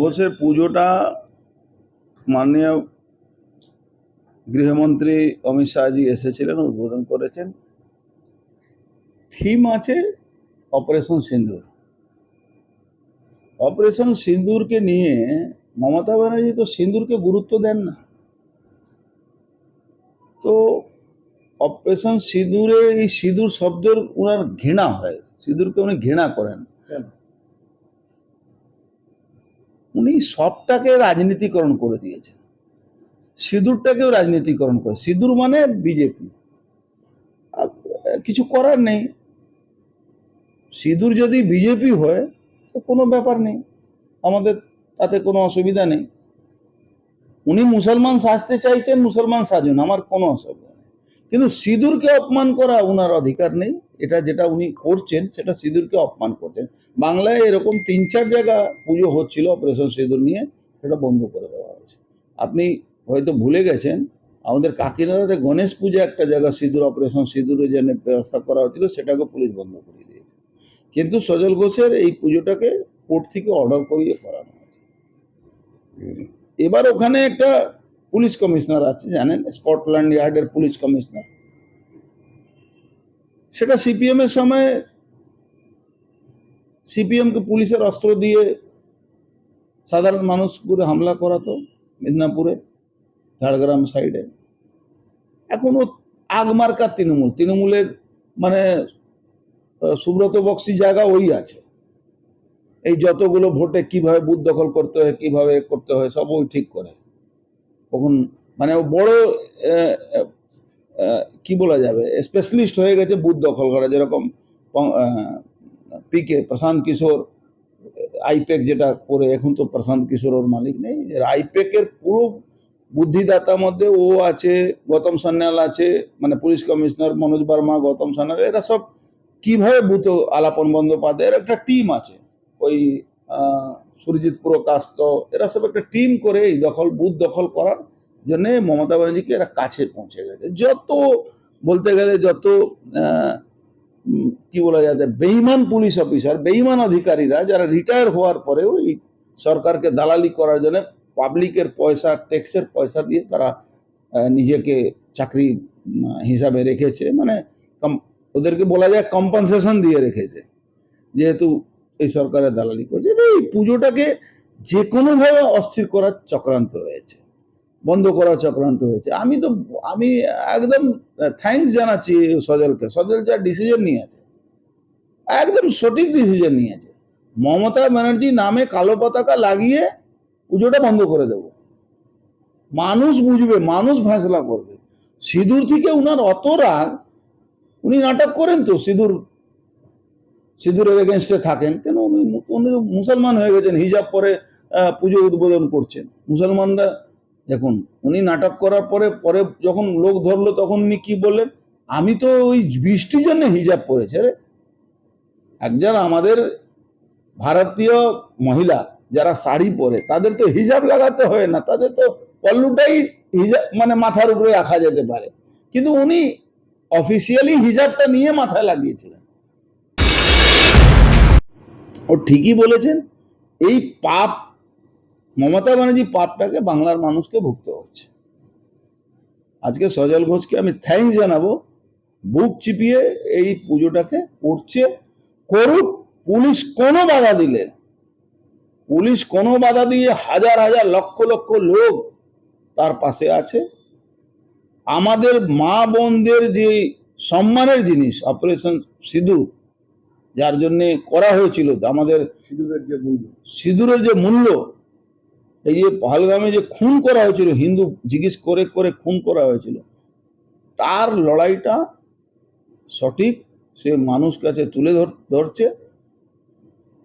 ঘোষের পুজোটা মাননীয় গৃহমন্ত্রী অমিত শাহজি এসেছিলেন, উদ্বোধন করেছেন। থিম আছে অপারেশন সিন্দুর। অপারেশন সিন্দুরকে নিয়ে মমতা ব্যানার্জি তো সিন্দুরকে গুরুত্ব দেন না। তো অপারেশন সিঁদুরে এই সিঁদুর শব্দের ওনার ঘৃণা হয়, সিঁদুরকে উনি ঘৃণা করেন? উনি সবটাকে রাজনীতিকরণ করে দিয়েছেন। সিঁদুরটাকেও রাজনীতিকরণ করে, সিঁদুর মানে বিজেপি। কিছু করার নেই। সিঁদুর যদি বিজেপি হয়, তো কোনো ব্যাপার নেই। আমাদের তাতে কোনো অসুবিধা নেই। উনি মুসলমান সাজতে চাইছেন, মুসলমান সাজুন আমার কোনো অসুবিধা কিন্তু সিঁদুরকে অপমান করা ওনার অধিকার নেই। এটা যেটা উনি করছেন, সেটা সিঁদুরকে অপমান করছেন। বাংলায় এরকম তিন চার জায়গা পুজো হচ্ছিল অপারেশন সিঁদুর নিয়ে, সেটা বন্ধ করে দেওয়া হয়েছে। আপনি হয়তো ভুলে গেছেন, আমাদের কাকিনাড়াতে গণেশ পূজা একটা জায়গা সিঁদুর, অপারেশন সিঁদুরের জন্য ব্যবস্থা করা হয়েছিল সেটাকে পুলিশ বন্ধ করে দিয়েছে। কিন্তু সজল ঘোষের এই পুজোটাকে কোর্ট থেকে অর্ডার করিয়ে করানো হয়েছে। এবার ওখানে একটা পুলিশ কমিশনার আছে, জানেন? স্কটল্যান্ড ইয়ার্ডের পুলিশ কমিশনার। সেটা সিপিএম এর সময় সিপিএম কে পুলিশের অস্ত্র দিয়ে সাধারণ মানুষ করে হামলা করাতো মেদিনীপুরে, ঝাড়গ্রাম সাইডে। এখন ও আগমার্কার তৃণমূল। তৃণমূলের মানে সুব্রত বক্সি জায়গা ওই আছে। এই যতগুলো ভোটে কীভাবে বুথ দখল করতে হয়, কীভাবে করতে হয়, সব ওই ঠিক করে। তখন মানে বড় কি বলা যাবে স্পেশালিস্ট হয়ে গেছে বুথ দখল করা, যেরকম পিকে প্রশান্ত কিশোর, আইপেক যেটা করে, এখন তো প্রশান্ত কিশোর ওর মালিক নেই আইপেকের পুরো বুদ্ধিদাতার মধ্যে ও আছে, গৌতম সান্যাল আছে মানে পুলিশ কমিশনার মনোজ বর্মা, গৌতম সান্যাল, এরা সব কীভাবে বুথ আলাপন বন্দ্যোপাধ্যায়ের একটা টিম আছে, ওই সুরজিৎ পুরকাস্ত এরা সব একটা টিম করে এই দখল বুথ দখল করার জন্য মমতা ব্যানার্জিকে এরা কাছে পৌঁছে গেছে। যত বলতে গেলে যত কি বলা যায় বেইমান পুলিশ অফিসার বেইমান অধিকারীরা যারা রিটায়ার হওয়ার পরেও এই সরকারকে দালালি করার জন্য পাবলিকের পয়সা ট্যাক্সের পয়সা দিয়ে তারা নিজেকে চাকরি হিসাবে রেখেছে। মানে ওদেরকে বলা যায় কম্পনসেশন দিয়ে রেখেছে। যেহেতু এই সরকারের দালালি করছে। এই পুজোটাকে যে কোনোভাবে অস্থির করার চক্রান্ত হয়েছে, বন্ধ করার চক্রান্ত হয়েছে। আমি তো, আমি একদম থ্যাঙ্কস জানাচ্ছি সজলকে। সজল যা ডিসিশন নিয়েছে, একদম সঠিক ডিসিশন নিয়েছে। মমতা ব্যানার্জি নামে কালো পতাকা লাগিয়ে পুজোটা বন্ধ করে দেব। মানুষ বুঝবে, মানুষ ফেসলা করবে। সিঁদুর থেকে উনার অত রাগ, উনি নাটক করেন তো, সিঁদুর সিঁদুরের এগেনস্টে থাকেন। কেন? উনি উনি মুসলমান হয়ে গেছেন, হিজাব পরে পুজো উদ্বোধন করছেন। মুসলমানরা, দেখুন, উনি নাটক করার পরে পরে যখন লোক ধরলো, তখন উনি কি বললেন? আমি তো ওই বৃষ্টির জন্য হিজাব পরেছে। রে একজন আমাদের ভারতীয় মহিলা, যারা শাড়ি পরে, তাদের তো হিজাব লাগাতে হয় না। তাদের তো পল্লুটাই হিজাব মানে মাথার উপরে রাখা যেতে পারে। কিন্তু উনি অফিসিয়ালি হিজাবটা নিয়ে মাথায় লাগিয়েছিলেন। ও ঠিকই বলেছেন, এই পাপ, মমতা ব্যানার্জি পাপটাকে বাংলার মানুষকে ভুগতে হচ্ছে। আজকে সজল ঘোষকে আমি থ্যাঙ্কস জানাব, বুক চিপিয়ে এই পুজোটাকে করছে, করুক, পুলিশ কোনো বাধা দিলে, পুলিশ কোনো বাধা দিয়ে হাজার হাজার লক্ষ লক্ষ লোক তার পাশে আছে। আমাদের মা বোনদের যে সম্মানের জিনিস অপারেশন সিঁদুর যার জন্যে করা হয়েছিল আমাদের সিঁদুরের যে মূল্য। সিঁদুরের যে মূল্য এই যে পহলগামে যে খুন করা হয়েছিল হিন্দু জিজ্ঞেস করে করে খুন করা হয়েছিল তার লড়াইটা সঠিক সে মানুষ কাছে তুলে ধর- ধরছে।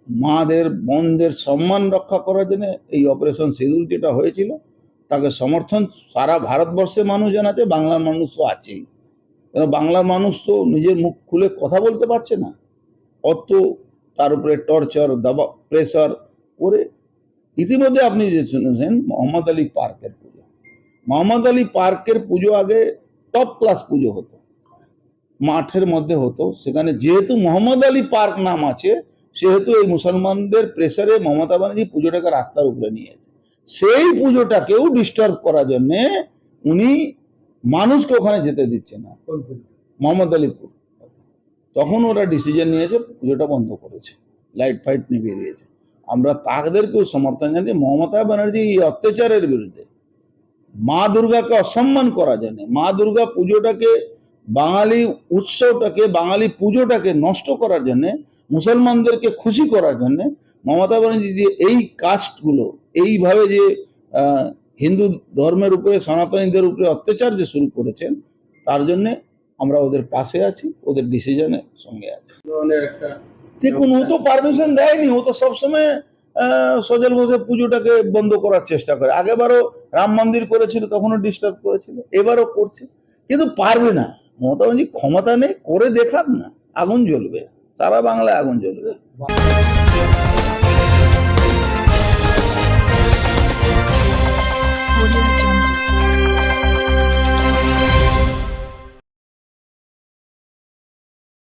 মাদের বোনদের সম্মান রক্ষা করার জন্য এই অপারেশন সিঁদুর যেটা হয়েছিল তাকে সমর্থন সারা ভারতবর্ষে মানুষ জানাচ্ছে বাংলার মানুষ তো আছেই। কেন বাংলার মানুষ তো নিজের মুখ খুলে কথা বলতে পারছে না। অত তার উপরে টর্চার দাবা প্রেসার করে ইতিমধ্যে আপনি যে শুনেছেন মোহাম্মদ আলী পার্কের পুজো। মোহাম্মদ আলী পার্কের পুজো আগে টপ ক্লাস পুজো হতো। মাঠের মধ্যে হতো। সেখানে যেহেতু মোহাম্মদ আলী পার্ক নাম আছে সেহেতু এই মুসলমানদের প্রেসারে মমতা ব্যানার্জি পুজোটাকে রাস্তার উপরে নিয়েছে। সেই পুজোটাকেও ডিস্টার্ব করার জন্যে উনি মানুষকে ওখানে যেতে দিচ্ছে না। মোহাম্মদ আলীপুর তখন ওরা ডিসিশন নিয়েছে, পুজোটা বন্ধ করেছে লাইট ফাইট নিভিয়ে দিয়েছে। আমরা তাদেরকেও সমর্থন জানি মমতা ব্যানার্জি এই অত্যাচারের বিরুদ্ধে মা দুর্গাকে অসম্মান করার জন্য মা দুর্গা পুজোটাকে, বাঙালি উৎসবটাকে, বাঙালি পুজোটাকে নষ্ট করার জন্য, মুসলমানদেরকে খুশি করার জন্য মমতা ব্যানার্জি যে এই কাস্টগুলো এইভাবে যে হিন্দু ধর্মের উপরে, সনাতনীদের উপরে অত্যাচার যে শুরু করেছেন, তার জন্যে আমরা ওদের পাশে আছি ওদের ডিসিশনের সঙ্গে আছি। দেখুন ও তো পারমিশন দেয়নি ও তো সবসময় সজল ঘোষের পুজোটাকে বন্ধ করার চেষ্টা করে। আগেবারও রাম মন্দির করেছিল তখনও ডিস্টার্ব করেছিল এবারও করছে। কিন্তু পারবে না। মমতা ব্যানার্জি ক্ষমতা নেই করে দেখাক না আগুন জ্বলবে। সারা বাংলায় আগুন জ্বলবে।